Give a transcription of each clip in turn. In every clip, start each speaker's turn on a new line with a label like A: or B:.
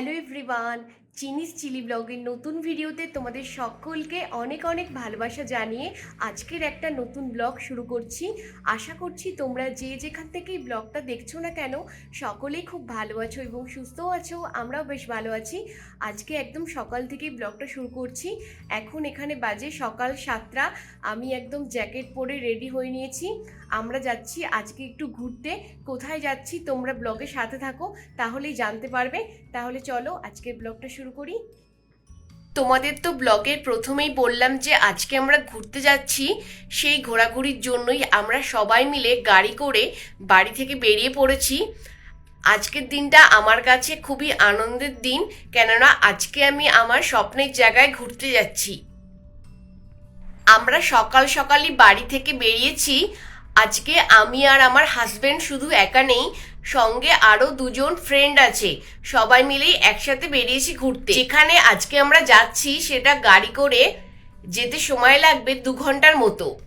A: hello everyone. চিনিস chilli ব্লগের নতুন ভিডিওতে তোমাদের সকলকে অনেক অনেক ভালোবাসা জানিয়ে আজকের একটা নতুন ব্লগ শুরু করছি। আশা করছি তোমরা যে যেখান থেকে এই ব্লগটা দেখছ না কেন, সকলেই খুব ভালো আছো এবং সুস্থও আছো, আমরাও বেশ ভালো আছি। আজকে একদম সকাল থেকেই ব্লগটা শুরু করছি। এখন এখানে বাজে সকাল সাতটা, আমি একদম জ্যাকেট পরে রেডি হয়ে নিয়েছি। আমরা যাচ্ছি আজকে একটু ঘুরতে। কোথায় যাচ্ছি তোমরা ব্লগের সাথে থাকো, তাহলেই জানতে পারবে। তাহলে চলো আজকের ব্লগটা শুরু করি। তোমাদের তো ব্লগের প্রথমেই বললাম যে আজকে আমরা ঘুরতে যাচ্ছি, সেই ঘোরাঘুরির জন্যই আমরা সবাই মিলে গাড়ি করে বাড়ি থেকে বেরিয়ে পড়েছি। আজকের দিনটা আমার কাছে খুবই আনন্দের দিন, কেননা আজকে আমি আমার স্বপ্নের জায়গায় ঘুরতে যাচ্ছি। আমরা সকাল সকালই বাড়ি থেকে বেরিয়েছি। আজকে আমি আর আমার হাজবেন্ড শুধু একা নেই সঙ্গে আরও দুজন ফ্রেন্ড আছে। সবাই মিলেই একসাথে বেরিয়েছি ঘুরতে। যেখানে আজকে আমরা যাচ্ছি সেটা গাড়ি করে যেতে সময় লাগবে দু ঘণ্টার মতো।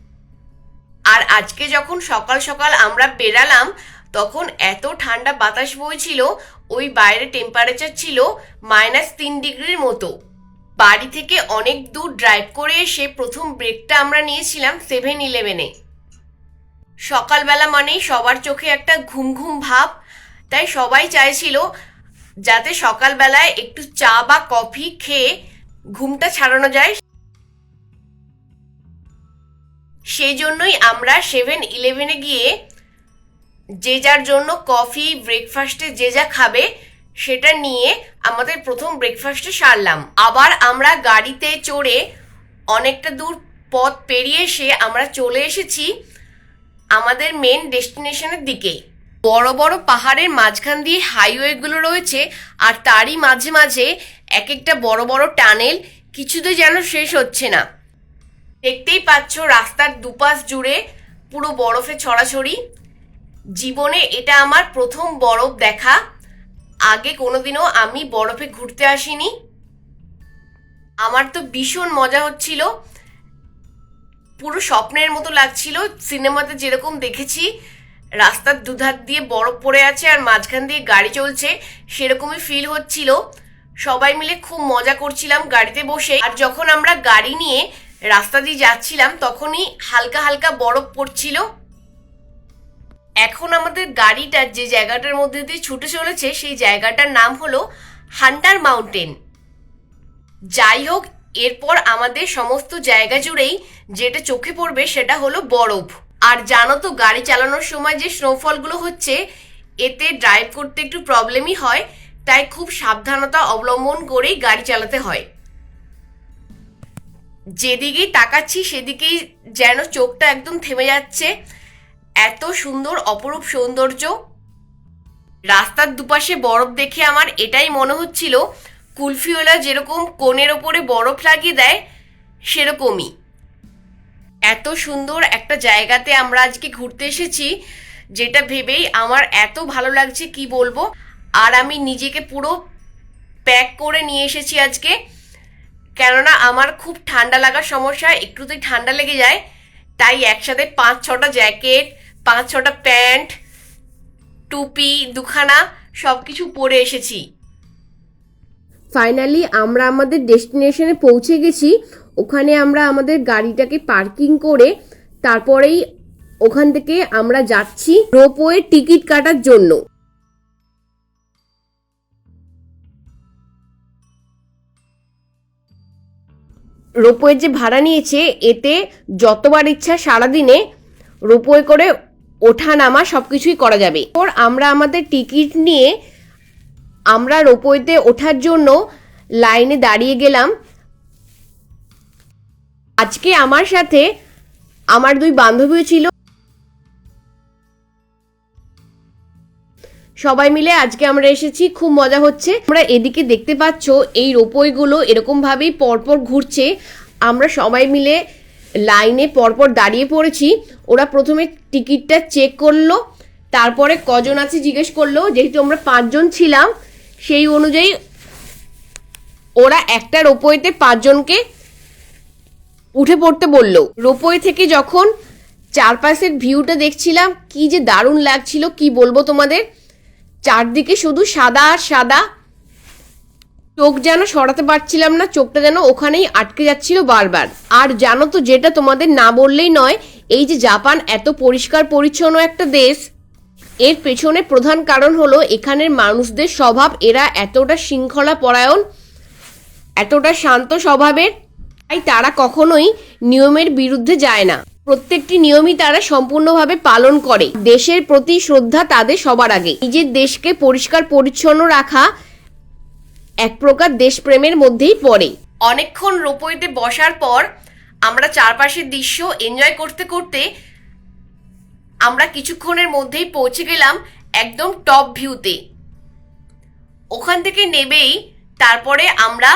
A: আর আজকে যখন সকাল সকাল আমরা বেরালাম, তখন এত ঠান্ডা বাতাস বইছিল, ওই বাইরে টেম্পারেচার ছিল মাইনাস তিন ডিগ্রির মতো। বাড়ি থেকে অনেক দূর ড্রাইভ করে এসে প্রথম ব্রেকটা আমরা নিয়েছিলাম সেভেন ইলেভেনে সকালবেলা মানেই সবার চোখে একটা ঘুম ঘুম ভাব। তাই সবাই চাইছিল যাতে সকালবেলায় একটু চা বা কফি খেয়ে ঘুমটা ছাড়ানো যায়। সেই জন্যই আমরা সেভেন ইলেভেনে গিয়ে যে যার জন্য কফি, ব্রেকফাস্টে যে যা খাবে, সেটা নিয়ে আমাদের প্রথম ব্রেকফাস্টে সারলাম। আবার আমরা গাড়িতে চড়ে অনেকটা দূর পথ পেরিয়ে এসে আমরা চলে এসেছি। আমাদের মেন ডেস্টিনেশনের দিকে বড় বড় পাহাড়ের মাঝখান দিয়ে হাইওয়েগুলো রয়েছে, আর তারই মাঝে মাঝে এক একটা বড় বড় টানেল কিছুতে যেন শেষ হচ্ছে না। দেখতেই পাচ্ছ রাস্তার দুপাশ জুড়ে পুরো বরফে ছড়াছড়ি। জীবনে এটা আমার প্রথম বরফ দেখা। আগে কোনোদিনও আমি বরফে ঘুরতে আসিনি। আমার তো ভীষণ মজা হচ্ছিল। পুরো স্বপ্নের মতো লাগছিল। সিনেমাতে যেরকম দেখেছি, রাস্তার দুধার দিয়ে বরফ পড়ে আছে আর মাঝখান দিয়ে গাড়ি চলছে, সেরকমই ফিল হচ্ছিল। সবাই মিলে খুব মজা করছিলাম গাড়িতে বসে। আর যখন আমরা গাড়ি নিয়ে রাস্তা দিয়ে যাচ্ছিলাম, তখনই হালকা হালকা বরফ পড়ছিল। এখন আমাদের গাড়িটা যে জায়গাটার মধ্যে দিয়ে ছুটে চলেছে, সেই জায়গাটার নাম হলো হান্টার মাউন্টেন। যাই হোক এরপর আমাদের সমস্ত জায়গা জুড়েই যেটা চোখে পড়বে সেটা হলো বরফ। আর জানো তো, গাড়ি চালানোর সময় যে স্নোফলগুলো হচ্ছে, এতে ড্রাইভ করতে একটু প্রবলেমই হয়, তাই খুব সাবধানতা অবলম্বন করেই গাড়ি চালাতে হয়। যেদিকেই তাকাচ্ছি সেদিকেই যেন চোখটা একদম থেমে যাচ্ছে। এত সুন্দর অপরূপ সৌন্দর্য। রাস্তার দুপাশে বরফ দেখে আমার এটাই মনে হচ্ছিল কুলফিওলা যেরকম কোণের ওপরে বরফ লাগিয়ে দেয়, সেরকমই। এত সুন্দর একটা জায়গাতে আমরা আজকে ঘুরতে এসেছি, যেটা ভেবেই আমার এত ভালো লাগছে কি বলব। আর আমি নিজেকে পুরো প্যাক করে নিয়ে এসেছি আজকে। কেননা আমার খুব ঠান্ডা লাগার সমস্যা, একটুতেই ঠান্ডা লেগে যায়। তাই একসাথে পাঁচ ছটা জ্যাকেট, পাঁচ ছটা প্যান্ট, টুপি, দুখানা সব কিছু পরে এসেছি। ফাইনালি আমরা আমাদের ডেস্টিনেশনে পৌঁছে গেছি। ওখানে আমরা আমাদের গাড়িটাকে পার্কিং করে তারপরেই ওখান থেকে আমরা যাচ্ছি রোপওয়ে টিকিট কাটার জন্য। রোপওয়ে যে ভাড়া নিয়েছে, এতে যতবার ইচ্ছা সারাদিনে রোপওয়ে করে ওঠা নামা সব কিছুই করা যাবে। ওর আমরা আমাদের টিকিট নিয়ে আমরা রোপওয়েতে ওঠার জন্য লাইনে দাঁড়িয়ে গেলাম। আজকে আমার সাথে আমার দুই বান্ধবীও ছিল। সবাই মিলে আজকে আমরা এসেছি, খুব মজা হচ্ছে। আমরা এদিকে দেখতে পাচ্ছ এই রোপওয়েগুলো এরকম ভাবেই পরপর ঘুরছে। আমরা সবাই মিলে লাইনে পরপর দাঁড়িয়ে পড়েছি। ওরা প্রথমে টিকিটটা চেক করল, তারপরে কজন আছে জিজ্ঞেস করল, যেহেতু আমরা পাঁচজন ছিলাম সেই অনুযায়ী ওরা একটা রোপওয়েতে পাঁচজনকে উঠে পড়তে বলল। রোপওয়ে থেকে যখন চারপাশের ভিউটা দেখছিলাম, কি যে দারুণ লাগছিল, কি বলব তোমাদের? চারদিকে শুধু সাদা আর সাদা চোখ যেন সরাতে পারছিলাম না, চোখটা যেন ওখানেই আটকে যাচ্ছিল বারবার। আর জানো তো, যেটা তোমাদের না বললেই নয়, এই যে জাপান এত পরিষ্কার পরিচ্ছন্ন একটা দেশ এর পেছনে প্রধান কারণ হলো এখানের মানুষদের স্বভাব। এরা এতটা শৃঙ্খলা পরায়ণ এতটা শান্ত স্বভাবের, তাই তারা কখনোই নিয়মের বিরুদ্ধে যায় না। প্রত্যেকটি নিয়মই তারা সম্পূর্ণভাবে পালন করে। দেশের প্রতি শ্রদ্ধা তাদের সবার আগে। নিজের দেশকে পরিষ্কার পরিচ্ছন্ন রাখা এক প্রকার দেশপ্রেমের মধ্যেই পড়ে। অনেকক্ষণ রোপওয়েতে বসার পর আমরা চারপাশের দৃশ্য এনজয় করতে করতে আমরা কিছুক্ষণের মধ্যেই পৌঁছে গেলাম একদম টপ ভিউতে ওখান থেকে নেবেই, তারপরে আমরা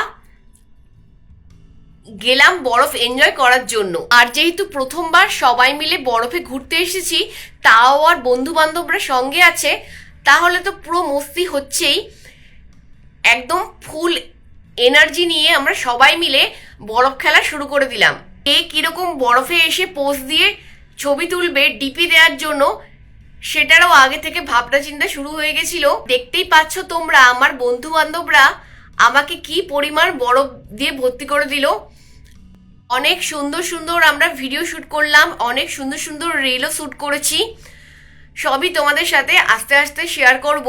A: গেলাম বরফ এনজয় করার জন্য। আর যেহেতু প্রথমবার সবাই মিলে বরফে ঘুরতে এসেছি, তাও আর বন্ধু বান্ধবরা সঙ্গে আছে, তাহলে তো পুরো মস্তি হচ্ছেই। একদম ফুল এনার্জি নিয়ে আমরা সবাই মিলে বরফ খেলা শুরু করে দিলাম। কে কীরকম বরফে এসে পোজ দিয়ে ছবি তুলবে ডিপি দেওয়ার জন্য, সেটারও আগে থেকে ভাবনা চিন্তা শুরু হয়ে গেছিল। দেখতেই পাচ্ছ তোমরা, আমার বন্ধু বান্ধবরা আমাকে কি পরিমাণ বরফ দিয়ে ভর্তি করে দিল। অনেক সুন্দর সুন্দর আমরা ভিডিও শ্যুট করলাম, অনেক সুন্দর সুন্দর রিলও শ্যুট করেছি। সবই তোমাদের সাথে আস্তে আস্তে শেয়ার করব।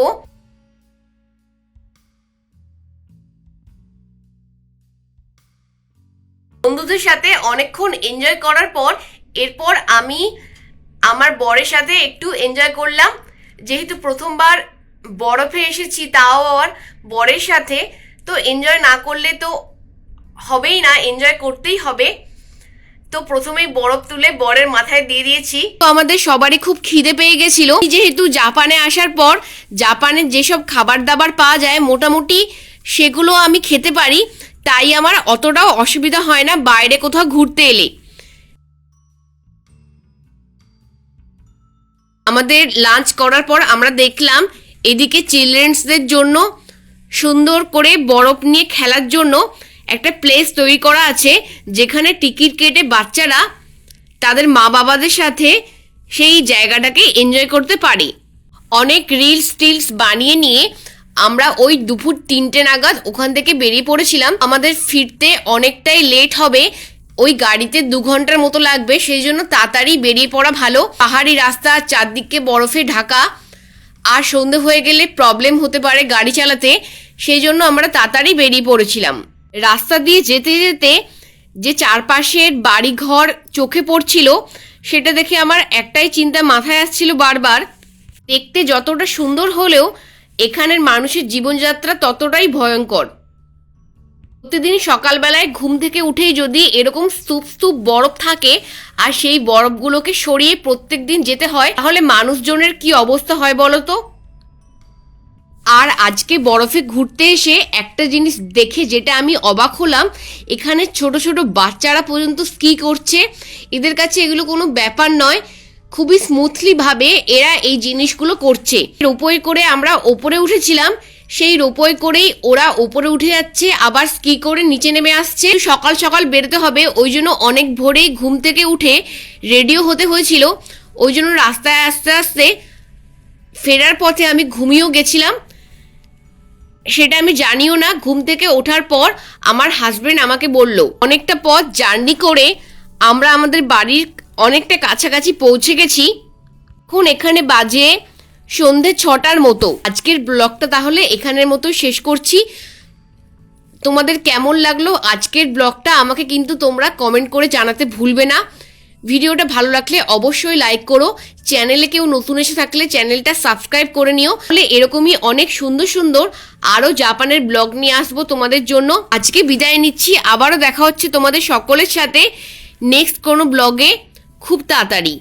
A: বন্ধুদের সাথে অনেকক্ষণ এনজয় করার পর এরপর আমি আমার বরের সাথে একটু এনজয় করলাম। যেহেতু প্রথমবার বরফে এসেছি, তাও আবার বরের সাথে। তো এনজয় না করলে তো হবেই না এনজয় করতেই হবে। তো প্রথমেই বরফ তুলে বরের মাথায় দিয়ে দিয়েছি। তো আমাদের সবারই খুব খিদে পেয়ে গেছিল। যেহেতু জাপানে আসার পর জাপানের যেসব খাবার দাবার পাওয়া যায়, মোটামুটি সেগুলো আমি খেতে পারি। তাই আমার অতটাও অসুবিধা হয় না বাইরে কোথাও ঘুরতে এলে। আমাদের লাঞ্চ করার পর আমরা দেখলাম এদিকে চিলড্রেন্সদের জন্য সুন্দর করে বরফ নিয়ে খেলার জন্য একটা প্লেস তৈরি করা আছে, যেখানে টিকিট কেটে বাচ্চারা তাদের মা বাবাদের সাথে সেই জায়গাটাকে এনজয় করতে পারে। অনেক রিলস টিলস বানিয়ে নিয়ে আমরা ওই দুপুর তিনটে নাগাদ ওখান থেকে বেরিয়ে পড়েছিলাম। আমাদের ফিরতে অনেকটাই লেট হবে ওই গাড়িতে দু ঘণ্টার মতো লাগবে, সেই জন্য তাড়াতাড়ি বেরিয়ে পড়া ভালো। পাহাড়ি রাস্তা, চারদিকে বরফে ঢাকা। আর সন্ধে হয়ে গেলে প্রবলেম হতে পারে গাড়ি চালাতে, সেই জন্য আমরা তাড়াতাড়ি বেরিয়ে পড়েছিলাম। রাস্তা দিয়ে যেতে যেতে যে চারপাশের বাড়িঘর চোখে পড়ছিল, সেটা দেখে আমার একটাই চিন্তা মাথায় আসছিল বারবার। দেখতে যতটা সুন্দর হলেও এখানের মানুষের জীবনযাত্রা ততটাই ভয়ঙ্কর। প্রতিদিন সকালবেলায় ঘুম থেকে উঠেই যদি এরকম স্তূপ স্তূপ বরফ থাকে, আর সেই বরফগুলোকে সরিয়ে প্রত্যেক দিন যেতে হয়, তাহলে মানুষজনের কি অবস্থা হয় বলো তো? আর আজকে বরফে ঘুরতে এসে একটা জিনিস দেখে যেটা আমি অবাক হলাম, এখানে ছোট ছোট বাচ্চারা পর্যন্ত স্কি করছে। এদের কাছে এগুলো কোনো ব্যাপার নয়, খুবই স্মুথলি ভাবে এরা এই জিনিসগুলো করছে। রোপওয়ে করে আমরা ওপরে উঠেছিলাম সেই রোপওয়ে করেই ওরা ওপরে উঠে যাচ্ছে, আবার স্কি করে নিচে নেমে আসছে। সকাল সকাল বেরোতে হবে, ওই জন্য অনেক ভোরেই ঘুম থেকে উঠে রেডিও হতে হয়েছিল। ওই জন্য রাস্তায় আস্তে আস্তে ফেরার পথে আমি ঘুমিয়েও গেছিলাম। সেটা আমি জানিও না, ঘুম থেকে ওঠার পর আমার হাজবেন্ড আমাকে বলল, অনেকটা পথ জার্নি করে আমরা আমাদের বাড়ির অনেকটা কাছাকাছি পৌঁছে গেছি। এখন এখানে বাজে সন্ধে ছটার মতো। আজকের ব্লগটা তাহলে এখানের মতো শেষ করছি। তোমাদের কেমন লাগল আজকের ব্লগটা আমাকে কিন্তু তোমরা কমেন্ট করে জানাতে ভুলবে না। ভিডিওটা ভালো লাগলে অবশ্যই লাইক করো। চ্যানেলে কেউ নতুন এসে থাকলে চ্যানেলটা সাবস্ক্রাইব করে নিও। তাহলে এরকমই অনেক সুন্দর সুন্দর আরও জাপানের ব্লগ নিয়ে আসব তোমাদের জন্য। আজকে বিদায় নিচ্ছি। আবারও দেখা হচ্ছে তোমাদের সকলের সাথে। নেক্সট কোনো ব্লগে খুব তাড়াতাড়ি।